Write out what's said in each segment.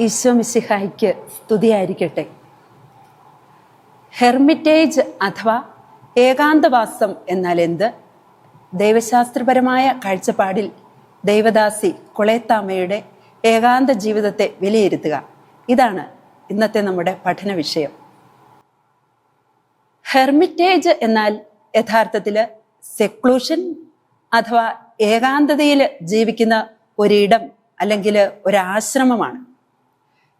ഈശോ മിശിഹായ്ക്ക് സ്തുതിയായിരിക്കട്ടെ. ഹെർമിറ്റേജ് അഥവാ ഏകാന്തവാസം എന്നാൽ എന്ത്? ദൈവശാസ്ത്രപരമായ കാഴ്ചപ്പാടിൽ ദൈവദാസി കുളേത്താമയുടെ ഏകാന്ത ജീവിതത്തെ വിലയിരുത്തുക. ഇതാണ് ഇന്നത്തെ നമ്മുടെ പഠന വിഷയം. ഹെർമിറ്റേജ് എന്നാൽ യഥാർത്ഥത്തിൽ സെക്ലൂഷൻ അഥവാ ഏകാന്തതയിൽ ജീവിക്കുന്ന ഒരിടം അല്ലെങ്കിൽ ഒരാശ്രമമാണ്.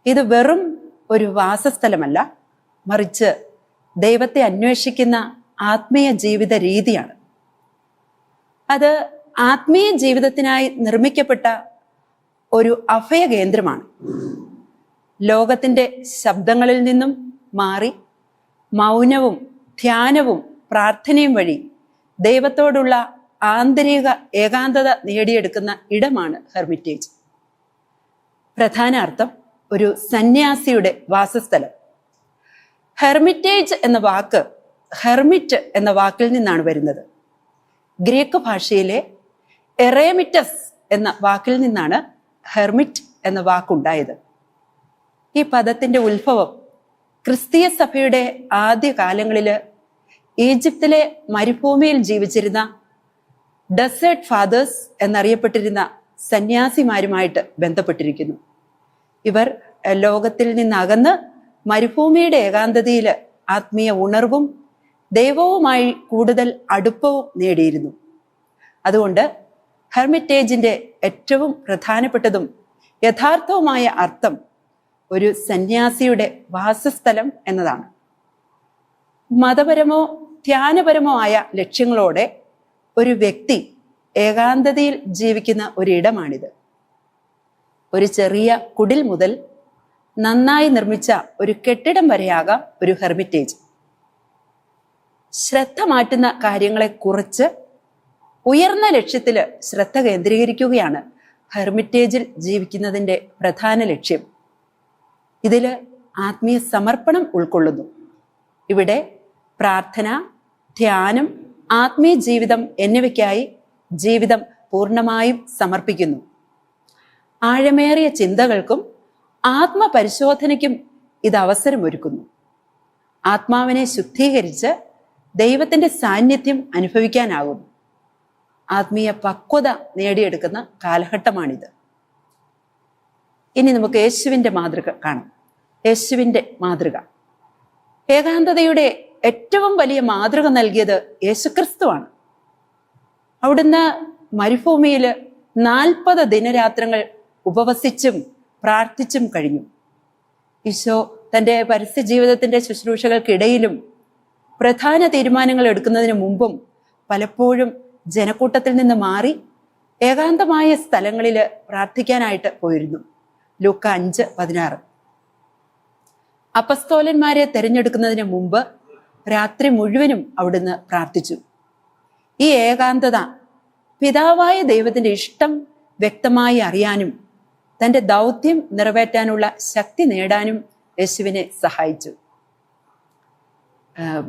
ഇത് വെറും ഒരു വാസസ്ഥലമല്ല മറിച്ച് ദൈവത്തെ അന്വേഷിക്കുന്ന ആത്മീയ ജീവിത രീതിയാണ്. അത് ആത്മീയ ജീവിതത്തിനായി നിർമ്മിക്കപ്പെട്ട ഒരു അഭയ കേന്ദ്രമാണ്. ലോകത്തിന്റെ ശബ്ദങ്ങളിൽ നിന്നും മാറി മൗനവും ധ്യാനവും പ്രാർത്ഥനയും വഴി ദൈവത്തോടുള്ള ആന്തരിക ഏകാന്തത നേടിയെടുക്കുന്ന ഇടമാണ് ഹെർമിറ്റേജ്. പ്രധാന അർത്ഥം ഒരു സന്യാസിയുടെ വാസസ്ഥലം. ഹെർമിറ്റേജ് എന്ന വാക്ക് ഹെർമിറ്റ് എന്ന വാക്കിൽ നിന്നാണ് വരുന്നത്. ഗ്രീക്ക് ഭാഷയിലെ എറേമിറ്റസ് എന്ന വാക്കിൽ നിന്നാണ് ഹെർമിറ്റ് എന്ന വാക്കുണ്ടായത്. ഈ പദത്തിന്റെ ഉത്ഭവം ക്രിസ്തീയ സഭയുടെ ആദ്യ കാലങ്ങളിൽ ഈജിപ്തിലെ മരുഭൂമിയിൽ ജീവിച്ചിരുന്ന ഡെസേർട്ട് ഫാദേഴ്സ് എന്നറിയപ്പെട്ടിരുന്ന സന്യാസിമാരുമായിട്ട് ബന്ധപ്പെട്ടിരിക്കുന്നു. ഇവർ ലോകത്തിൽ നിന്നകന്ന് മരുഭൂമിയുടെ ഏകാന്തതയിൽ ആത്മീയ ഉണർവും ദൈവവുമായി കൂടുതൽ അടുപ്പവും നേടിയിരുന്നു. അതുകൊണ്ട് ഹെർമിറ്റേജിന്റെ ഏറ്റവും പ്രധാനപ്പെട്ടതും യഥാർത്ഥവുമായ അർത്ഥം ഒരു സന്യാസിയുടെ വാസസ്ഥലം എന്നതാണ്. മതപരമോ ധ്യാനപരമോ ആയ ലക്ഷ്യങ്ങളോടെ ഒരു വ്യക്തി ഏകാന്തതയിൽ ജീവിക്കുന്ന ഒരിടമാണിത്. ഒരു ചെറിയ കുടിൽ മുതൽ നന്നായി നിർമ്മിച്ച ഒരു കെട്ടിടം വരെയാകാം ഒരു ഹെർമിറ്റേജ്. ശ്രദ്ധ മാറ്റുന്ന കാര്യങ്ങളെ കുറിച്ച് ഉയർന്ന ലക്ഷ്യത്തിൽ ശ്രദ്ധ കേന്ദ്രീകരിക്കുകയാണ് ഹെർമിറ്റേജിൽ ജീവിക്കുന്നതിന്റെ പ്രധാന ലക്ഷ്യം. ഇതിൽ ആത്മീയ സമർപ്പണം ഉൾക്കൊള്ളുന്നു. ഇവിടെ പ്രാർത്ഥന ധ്യാനം ആത്മീയ ജീവിതം എന്നിവയ്ക്കായി ജീവിതം പൂർണമായും സമർപ്പിക്കുന്നു. ആഴമേറിയ ചിന്തകൾക്കും ആത്മപരിശോധനയ്ക്കും ഇത് അവസരമൊരുക്കുന്നു. ആത്മാവിനെ ശുദ്ധീകരിച്ച് ദൈവത്തിന്റെ സാന്നിധ്യം അനുഭവിക്കാനാകുന്നു. ആത്മീയ പക്വത നേടിയെടുക്കുന്ന കാലഘട്ടമാണിത്. ഇനി നമുക്ക് യേശുവിന്റെ മാതൃക കാണാം. യേശുവിന്റെ മാതൃക. ഏകാന്തതയുടെ ഏറ്റവും വലിയ മാതൃക നൽകിയത് യേശുക്രിസ്തുവാണ്. അവിടുന്ന് മരുഭൂമിയിൽ നാൽപ്പത് ദിനരാത്രങ്ങൾ ഉപവസിച്ചും പ്രാർത്ഥിച്ചും കഴിഞ്ഞു. ഈശോ തന്റെ പരസ്യ ജീവിതത്തിന്റെ ശുശ്രൂഷകൾക്കിടയിലും പ്രധാന തീരുമാനങ്ങൾ എടുക്കുന്നതിന് മുമ്പും പലപ്പോഴും ജനക്കൂട്ടത്തിൽ നിന്ന് മാറി ഏകാന്തമായ സ്ഥലങ്ങളിൽ പ്രാർത്ഥിക്കാനായിട്ട് പോയിരുന്നു. ലൂക്ക അഞ്ച് പതിനാറ്. അപസ്തോലന്മാരെ തിരഞ്ഞെടുക്കുന്നതിന് മുമ്പ് രാത്രി മുഴുവനും അവിടുന്ന് പ്രാർത്ഥിച്ചു. ഈ ഏകാന്തത പിതാവായ ദൈവത്തിന്റെ ഇഷ്ടം വ്യക്തമായി അറിയാനും തന്റെ ദൗത്യം നിറവേറ്റാനുള്ള ശക്തി നേടാനും യേശുവിനെ സഹായിച്ചു.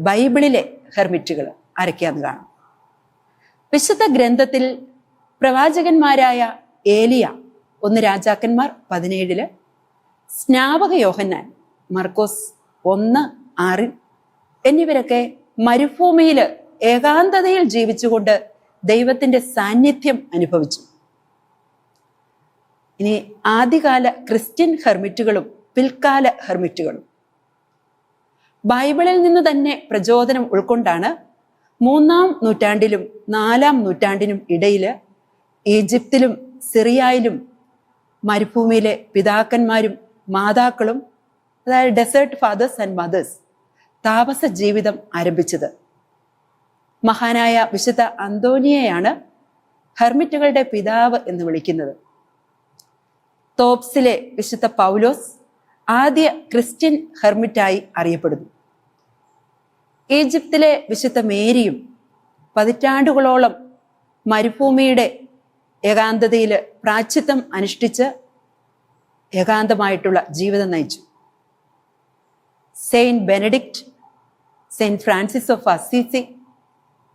ബൈബിളിലെ ഹെർമിറ്റുകൾ ആരൊക്കെയാന്ന് കാണാം. വിശുദ്ധ ഗ്രന്ഥത്തിൽ പ്രവാചകന്മാരായ ഏലിയ ഒന്ന് രാജാക്കന്മാർ പതിനേഴിൽ സ്നാപക യോഹന്നാൻ മർക്കോസ് ഒന്ന് ആറിൽ എന്നിവരൊക്കെ മരുഭൂമിയിൽ ഏകാന്തതയിൽ ജീവിച്ചുകൊണ്ട് ദൈവത്തിന്റെ സാന്നിധ്യം അനുഭവിച്ചു. ഇനി ആദ്യകാല ക്രിസ്ത്യൻ ഹെർമിറ്റുകളും പിൽക്കാല ഹെർമിറ്റുകളും. ബൈബിളിൽ നിന്ന് തന്നെ പ്രചോദനം ഉൾക്കൊണ്ടാണ് മൂന്നാം നൂറ്റാണ്ടിലും നാലാം നൂറ്റാണ്ടിനും ഇടയിൽ ഈജിപ്തിലും സിറിയയിലും മരുഭൂമിയിലെ പിതാക്കന്മാരും മാതാക്കളും അതായത് ഡെസേർട്ട് ഫാദേഴ്സ് ആൻഡ് മദേഴ്സ് താപസ ജീവിതം ആരംഭിച്ചത്. മഹാനായ വിശുദ്ധ അന്തോണിയെയാണ് ഹെർമിറ്റുകളുടെ പിതാവ് എന്ന് വിളിക്കുന്നത്. തോപ്സിലെ വിശുദ്ധ പൗലോസ് ആദ്യ ക്രിസ്ത്യൻ ഹെർമിറ്റായി അറിയപ്പെടുന്നു. ഈജിപ്തിലെ വിശുദ്ധ മേരിയും പതിറ്റാണ്ടുകളോളം മരുഭൂമിയുടെ ഏകാന്തതയിൽ പ്രാച്യത്വം അനുഷ്ഠിച്ച് ഏകാന്തമായിട്ടുള്ള ജീവിതം നയിച്ചു. Saint Benedict Saint Francis of Assisi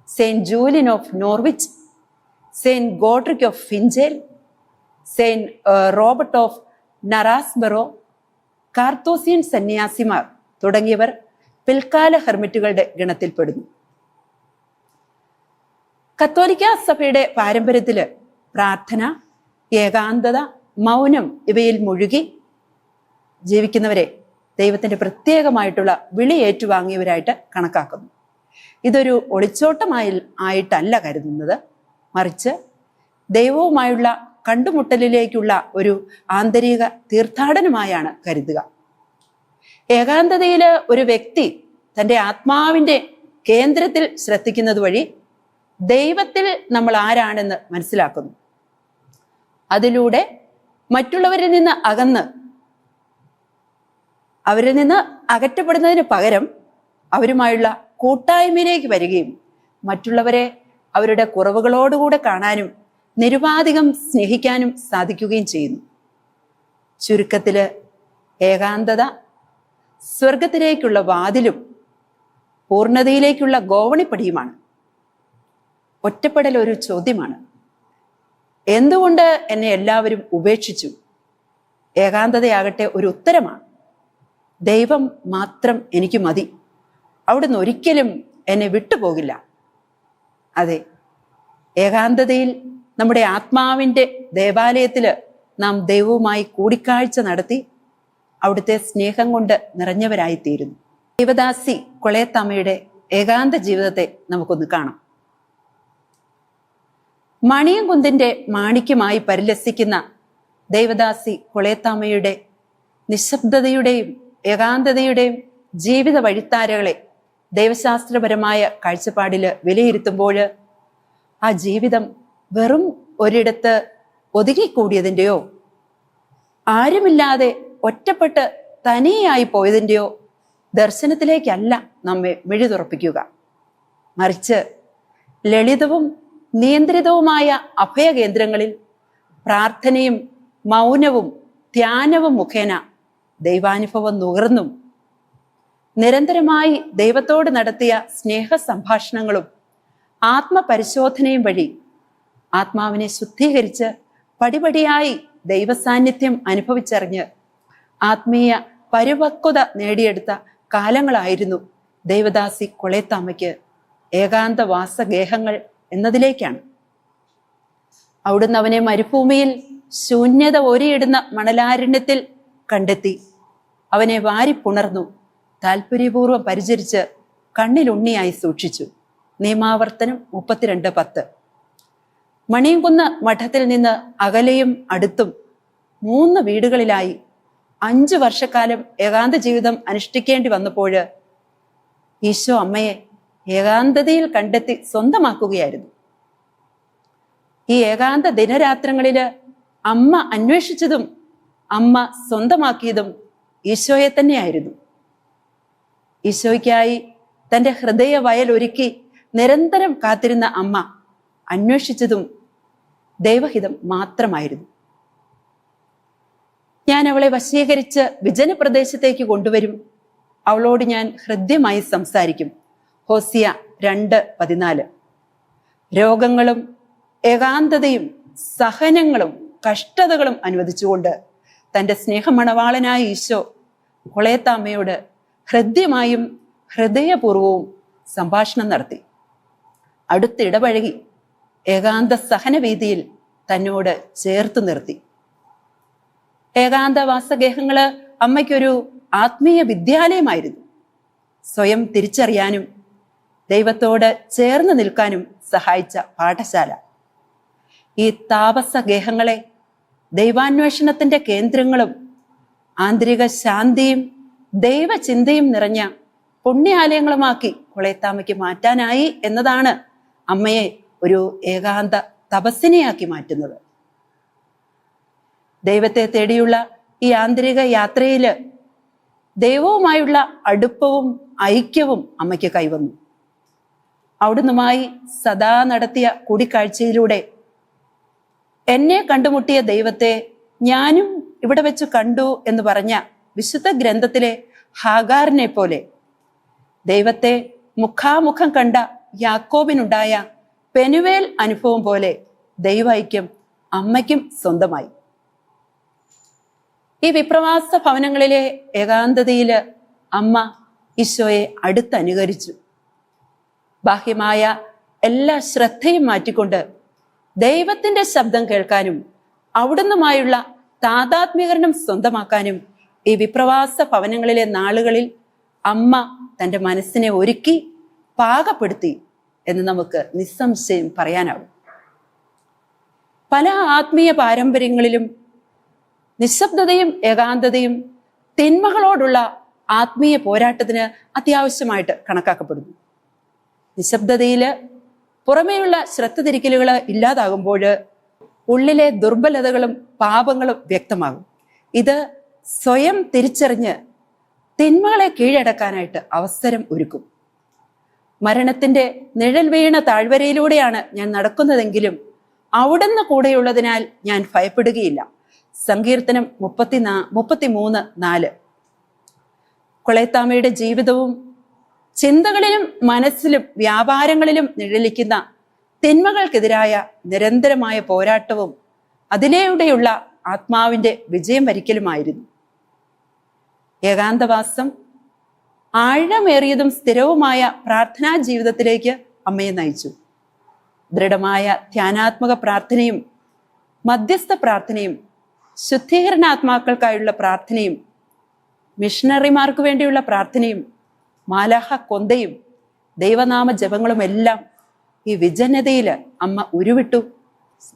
Saint Julian of Norwich Saint Godric of Finchale Saint Robert of Knaresborough Carthusian സന്യാസിമാർ തുടങ്ങിയവർ പിൽക്കാല ഹെർമിറ്റുകളുടെ ഗണത്തിൽപ്പെടുന്നു. കത്തോലിക്ക സഭയുടെ പാരമ്പര്യത്തിൽ പ്രാർത്ഥന ഏകാന്തത മൗനം ഇവയിൽ മുഴുകി ജീവിക്കുന്നവരെ ദൈവത്തിന്റെ പ്രത്യേകമായിട്ടുള്ള വിളി ഏറ്റുവാങ്ങിയവരായിട്ട് കണക്കാക്കുന്നു. ഇതൊരു ഒളിച്ചോട്ടമായി ആയിട്ടല്ല കരുതുന്നത്. മറിച്ച് ദൈവവുമായുള്ള കണ്ടുമുട്ടലിലേക്കുള്ള ഒരു ആന്തരിക തീർത്ഥാടനമായാണ് കരുതുക. ഏകാന്തതയിൽ ഒരു വ്യക്തി തന്റെ ആത്മാവിന്റെ കേന്ദ്രത്തിൽ ശ്രദ്ധിക്കുന്നത് വഴി ദൈവത്തിൽ നമ്മൾ ആരാണെന്ന് മനസ്സിലാക്കുന്നു. അതിലൂടെ മറ്റുള്ളവരിൽ നിന്ന് അകന്ന് അവരിൽ നിന്ന് അകറ്റപ്പെടുന്നതിന് പകരം അവരുമായുള്ള കൂട്ടായ്മയിലേക്ക് വരികയും മറ്റുള്ളവരെ അവരുടെ കുറവുകളോടുകൂടെ കാണാനും നിരുപാധികം സ്നേഹിക്കാനും സാധിക്കുകയും ചെയ്യുന്നു. ചുരുക്കത്തിൽ ഏകാന്തത സ്വർഗത്തിലേക്കുള്ള വാതിലും പൂർണതയിലേക്കുള്ള ഗോവണിപ്പടിയുമാണ്. ഒറ്റപ്പെടൽ ഒരു ചോദ്യമാണ്. എന്തുകൊണ്ട് എന്നെ എല്ലാവരും ഉപേക്ഷിച്ചു? ഏകാന്തതയാകട്ടെ ഒരു ഉത്തരമാണ്. ദൈവം മാത്രം എനിക്ക് മതി. അവിടുന്ന് ഒരിക്കലും എന്നെ വിട്ടുപോകില്ല. അതെ ഏകാന്തതയിൽ നമ്മുടെ ആത്മാവിന്റെ ദേവാലയത്തിൽ നാം ദൈവവുമായി കൂടിക്കാഴ്ച നടത്തി അവിടുത്തെ സ്നേഹം കൊണ്ട് നിറഞ്ഞവരായിത്തീരുന്നു. ദേവദാസി കൊളയത്തമ്മയുടെ ഏകാന്ത ജീവിതത്തെ നമുക്കൊന്ന് കാണാം. മണിയും കുന്തിന്റെ മാണിക്യമായി പരിലസിക്കുന്ന ദേവദാസി കൊളയത്തമ്മയുടെ നിശബ്ദതയുടെയും ഏകാന്തതയുടെയും ജീവിത വഴിത്താരകളെ ദൈവശാസ്ത്രപരമായ കാഴ്ചപ്പാടിൽ വിലയിരുത്തുമ്പോൾ ആ ജീവിതം വെറും ഒരിടത്ത് ഒതുങ്ങിക്കൂടിയതിന്റെയോ ആരുമില്ലാതെ ഒറ്റപ്പെട്ട് തനിയായി പോയതിന്റെയോ ദർശനത്തിലേക്കല്ല നമ്മെ മിഴി തുറപ്പിക്കുക മറിച്ച് ലളിതവും നിയന്ത്രിതവുമായ അഭയകേന്ദ്രങ്ങളിൽ പ്രാർത്ഥനയും മൗനവും ധ്യാനവും മുഖേന ദൈവാനുഭവം നുകർന്നും നിരന്തരമായി ദൈവത്തോട് നടത്തിയ സ്നേഹ സംഭാഷണങ്ങളും ആത്മപരിശോധനയും വഴി ആത്മാവിനെ ശുദ്ധീകരിച്ച് പടിപടിയായി ദൈവസാന്നിധ്യം അനുഭവിച്ചറിഞ്ഞ് ആത്മീയ പരിപക്വത നേടിയെടുത്ത കാലങ്ങളായിരുന്നു ദൈവദാസി കൊളേത്താമയ്ക്ക് ഏകാന്ത വാസഗേഹങ്ങൾ എന്നതിലേക്കാണ്. അവിടുന്ന് അവനെ മരുഭൂമിയിൽ ശൂന്യത ഒരിയിടുന്ന മണലാരണ്യത്തിൽ കണ്ടെത്തി. അവനെ വാരിപ്പുണർന്നു താല്പര്യപൂർവം പരിചരിച്ച് കണ്ണിലുണ്ണിയായി സൂക്ഷിച്ചു. നിയമാവർത്തനം മുപ്പത്തിരണ്ട് പത്ത്. മണിയംകുന്ന് മഠത്തിൽ നിന്ന് അകലെയും അടുത്തും മൂന്ന് വീടുകളിലായി അഞ്ചു വർഷക്കാലം ഏകാന്ത ജീവിതം അനുഷ്ഠിക്കേണ്ടി വന്നപ്പോൾ ഈശോ അമ്മയെ ഏകാന്തതയിൽ കണ്ടെത്തി സ്വന്തമാക്കുകയായിരുന്നു. ഈ ഏകാന്ത ദിനരാത്രങ്ങളിൽ അമ്മ അന്വേഷിച്ചതും അമ്മ സ്വന്തമാക്കിയതും ഈശോയെ തന്നെയായിരുന്നു. ഈശോയ്ക്കായി തന്റെ ഹൃദയ വയൽ ഒരുക്കി നിരന്തരം കാത്തിരുന്ന അമ്മ അന്വേഷിച്ചതും ദൈവഹിതം മാത്രമായിരുന്നു. ഞാൻ അവളെ വശീകരിച്ച് വിജനപ്രദേശത്തേക്ക് കൊണ്ടുവരും. അവളോട് ഞാൻ ഹൃദ്യമായി സംസാരിക്കും. ഹോസിയ രണ്ട് പതിനാല്. രോഗങ്ങളും ഏകാന്തതയും സഹനങ്ങളും കഷ്ടതകളും അനുവദിച്ചുകൊണ്ട് തന്റെ സ്നേഹമണവാളനായ ഈശോ കൊളയത്താമ്മയോട് ഹൃദ്യമായും ഹൃദയപൂർവവും സംഭാഷണം നടത്തി. അടുത്തിടപഴകി ഏകാന്ത സഹനവേദിയിൽ തന്നോട് ചേർത്ത് നിർത്തി. ഏകാന്ത വാസഗേഹങ്ങൾ അമ്മയ്ക്കൊരു ആത്മീയ വിദ്യാലയമായിരുന്നു. സ്വയം തിരിച്ചറിയാനും ദൈവത്തോട് ചേർന്ന് നിൽക്കാനും സഹായിച്ച പാഠശാല. ഈ താപസഗേഹങ്ങളെ ദൈവാന്വേഷണത്തിന്റെ കേന്ദ്രങ്ങളും ആന്തരിക ശാന്തിയും ദൈവചിന്തയും നിറഞ്ഞ പുണ്യാലയങ്ങളുമാക്കി കൊളയത്താമയ്ക്ക് മാറ്റാനായി എന്നതാണ് അമ്മയെ ഒരു ഏകാന്ത തപസ്സിനെയാക്കി മാറ്റുന്നത്. ദൈവത്തെ തേടിയുള്ള ഈ ആന്തരിക യാത്രയിൽ ദൈവവുമായുള്ള അടുപ്പവും ഐക്യവും അമ്മയ്ക്ക് കൈവന്നു. അവിടുന്നുമായി സദാ നടത്തിയ കൂടിക്കാഴ്ചയിലൂടെ എന്നെ കണ്ടുമുട്ടിയ ദൈവത്തെ ഞാനും ഇവിടെ വെച്ച് കണ്ടു എന്ന് പറഞ്ഞ വിശുദ്ധ ഗ്രന്ഥത്തിലെ ഹാഗാറിനെ പോലെ ദൈവത്തെ മുഖാമുഖം കണ്ട യാക്കോബിനുണ്ടായ പെനുവേൽ അനുഭവം പോലെ ദൈവൈക്യം അമ്മയ്ക്കും സ്വന്തമായി. ഈ വിപ്രവാസ ഭവനങ്ങളിലെ ഏകാന്തതയിൽ അമ്മ ഈശോയെ അടുത്തനുകരിച്ചു. ബാഹ്യമായ എല്ലാ ശ്രദ്ധയും മാറ്റിക്കൊണ്ട് ദൈവത്തിന്റെ ശബ്ദം കേൾക്കാനും അവിടുന്നുമായുള്ള താതാത്മ്യകരണം സ്വന്തമാക്കാനും ഈ വിപ്രവാസ ഭവനങ്ങളിലെ നാളുകളിൽ അമ്മ തന്റെ മനസ്സിനെ ഒരുക്കി പാകപ്പെടുത്തി. എന്ന് നമുക്ക് നിസ്സംശയം പറയാനാവും. പല ആത്മീയ പാരമ്പര്യങ്ങളിലും നിശബ്ദതയും ഏകാന്തതയും തിന്മകളോടുള്ള ആത്മീയ പോരാട്ടത്തിന് അത്യാവശ്യമായിട്ട് കണക്കാക്കപ്പെടുന്നു. നിശബ്ദതയിൽ പുറമേയുള്ള ശ്രദ്ധ തിരിക്കലുകൾ ഇല്ലാതാകുമ്പോൾ ഉള്ളിലെ ദുർബലതകളും പാപങ്ങളും വ്യക്തമാകും. ഇത് സ്വയം തിരിച്ചറിഞ്ഞ് തിന്മകളെ കീഴടക്കാനായിട്ട് അവസരം ഒരുക്കും. മരണത്തിന്റെ നിഴൽ വീണ താഴ്വരയിലൂടെയാണ് ഞാൻ നടക്കുന്നതെങ്കിലും അവിടുന്ന് കൂടെയുള്ളതിനാൽ ഞാൻ ഭയപ്പെടുകയില്ല. സങ്കീർത്തനം മുപ്പത്തി നാ മുപ്പത്തിമൂന്ന് നാല്. കൊളയത്താമയുടെ ജീവിതവും ചിന്തകളിലും മനസ്സിലും വ്യാപാരങ്ങളിലും നിഴലിക്കുന്ന തിന്മകൾക്കെതിരായ നിരന്തരമായ പോരാട്ടവും അതിലൂടെയുള്ള ആത്മാവിന്റെ വിജയം വരിക്കലുമായിരുന്നു. ഏകാന്തവാസം ആഴമേറിയതും സ്ഥിരവുമായ പ്രാർത്ഥനാ ജീവിതത്തിലേക്ക് അമ്മയെ നയിച്ചു. ദൃഢമായ ധ്യാനാത്മക പ്രാർത്ഥനയും മധ്യസ്ഥ പ്രാർത്ഥനയും ശുദ്ധീകരണാത്മാക്കൾക്കായുള്ള പ്രാർത്ഥനയും മിഷണറിമാർക്ക് വേണ്ടിയുള്ള പ്രാർത്ഥനയും മാലാഹ കൊന്തയും ദൈവനാമ ജപങ്ങളുമെല്ലാം ഈ വിജനതയിൽ അമ്മ ഉരുവിട്ടു.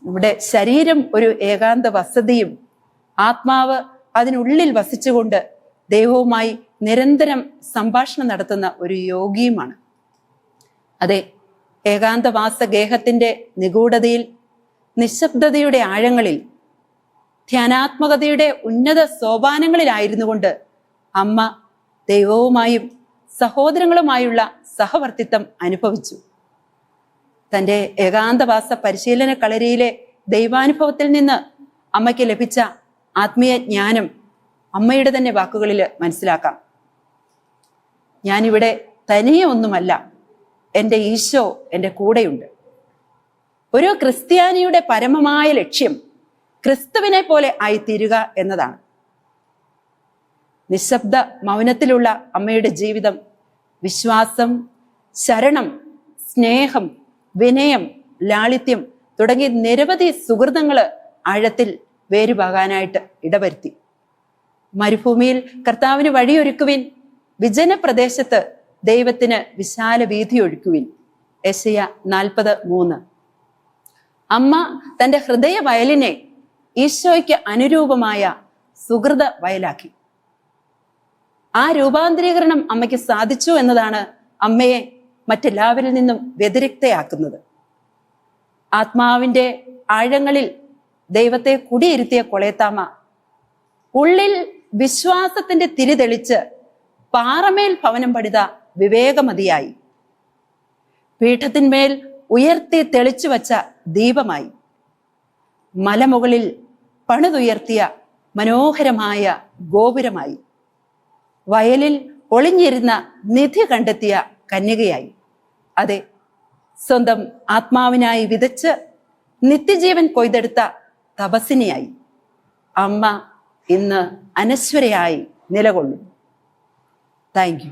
നമ്മുടെ ശരീരം ഒരു ഏകാന്ത വസതിയും ആത്മാവ് അതിനുള്ളിൽ വസിച്ചുകൊണ്ട് ദൈവവുമായി നിരന്തരം സംഭാഷണം നടത്തുന്ന ഒരു യോഗിയുമാണ്. അതെ ഏകാന്തവാസ ഗേഹത്തിന്റെ നിഗൂഢതയിൽ നിശബ്ദതയുടെ ആഴങ്ങളിൽ ധ്യാനാത്മകതയുടെ ഉന്നത സോപാനങ്ങളിലായിരുന്നു കൊണ്ട് അമ്മ ദൈവവുമായും സഹോദരങ്ങളുമായുള്ള സഹവർത്തിത്വം അനുഭവിച്ചു. തന്റെ ഏകാന്തവാസ പരിശീലന കളരിയിലെ ദൈവാനുഭവത്തിൽ നിന്ന് അമ്മയ്ക്ക് ലഭിച്ച ആത്മീയ ജ്ഞാനം അമ്മയുടെ തന്നെ വാക്കുകളിൽ മനസ്സിലാക്കാം. ഞാനിവിടെ തനിയെ ഒന്നുമല്ല എന്റെ ഈശോ എന്റെ കൂടെയുണ്ട്. ഒരു ക്രിസ്ത്യാനിയുടെ പരമമായ ലക്ഷ്യം ക്രിസ്തുവിനെ പോലെ ആയിത്തീരുക എന്നതാണ്. നിശബ്ദ മൗനത്തിലുള്ള അമ്മയുടെ ജീവിതം വിശ്വാസം ശരണം സ്നേഹം വിനയം ലാളിത്യം തുടങ്ങി നിരവധി സുഹൃതങ്ങൾ ആഴത്തിൽ വേരുപാകാനായിട്ട് ഇടവരുത്തി. മരുഭൂമിയിൽ കർത്താവിന് വഴിയൊരുക്കുവിൻ. വിജന പ്രദേശത്ത് ദൈവത്തിന് വിശാല വീതി ഒഴുക്കുവിൻ. എസയ നാൽപ്പത് മൂന്ന്. അമ്മ തന്റെ ഹൃദയ വയലിനെ ഈശോയ്ക്ക് അനുരൂപമായ സുഹൃത വയലാക്കി. ആ രൂപാന്തരീകരണം അമ്മയ്ക്ക് സാധിച്ചു എന്നതാണ് അമ്മയെ മറ്റെല്ലാവരിൽ നിന്നും വ്യതിരിക്തയാക്കുന്നത്. ആത്മാവിന്റെ ആഴങ്ങളിൽ ദൈവത്തെ കുടിയിരുത്തിയ കൊളയത്താമ ഉള്ളിൽ വിശ്വാസത്തിന്റെ തിരി തെളിച്ച് പാറമേൽ ഭവനം പണിത വിവേകമതിയായി. പീഠത്തിന്മേൽ ഉയർത്തി തെളിച്ചു വച്ച ദീപമായി. മലമുകളിൽ പണിതുയർത്തിയ മനോഹരമായ ഗോപുരമായി. വയലിൽ ഒളിഞ്ഞിരുന്ന നിധി കണ്ടെത്തിയ കന്യകയായി. അതെ സ്വന്തം ആത്മാവിനായി വിതച്ച് നിത്യജീവൻ കൊയ്തെടുത്ത തപസ്സിനിയായി. അമ്മ ഇന്ന് അനശ്വരയായി നിലകൊള്ളുന്നു താങ്ക് യു